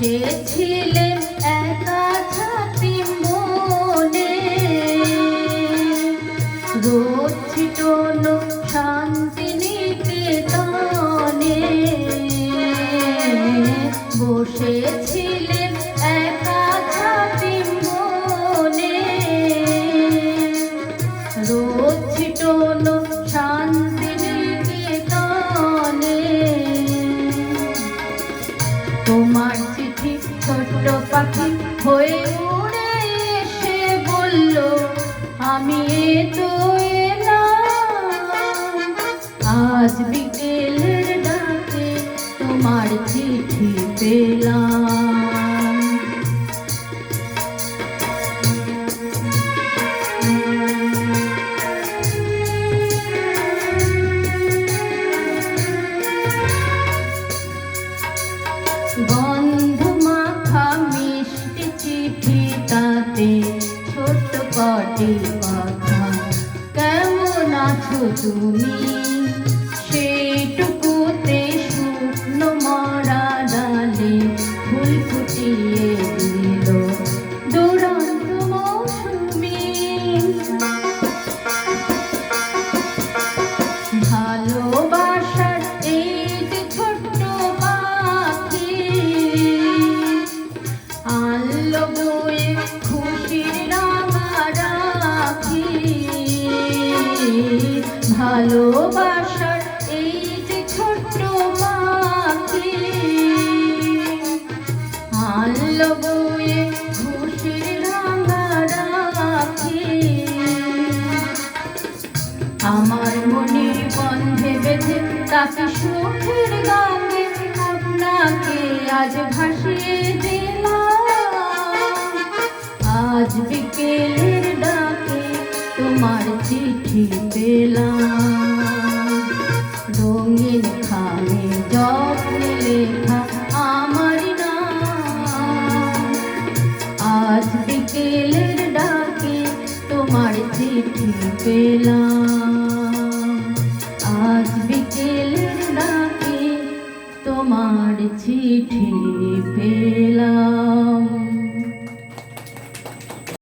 বসেছিলেন একা ছাতি মনে। রোদ ছিটন শান্তি নিকেতনে বসেছিলেন আমি তো আজ বিকেলের ডাকে তোমার চিঠি পেলাম। গন্ধ মাখা চিঠি তাতে ছোট্ট আছো তুমি সেইটুকুতে শুকনো মরা ডালে ফুল ফুটিয়ে ভালোবাসার এই যে ছোট্ট পাখি আনলো বয়ে খুশির রাঙা রাখি। আমার মনে বন্ধে বেঁধে তাকে সুখের গানে আপনাকে আজ ভাসিয়ে দিলাম পেলাম রঙিন খামে যত্নে আমার আজ বিকেলের ডাকে তোমার চিঠি পেলাম। আজ বিকেলের ডাকে তোমার চিঠি পেলাম।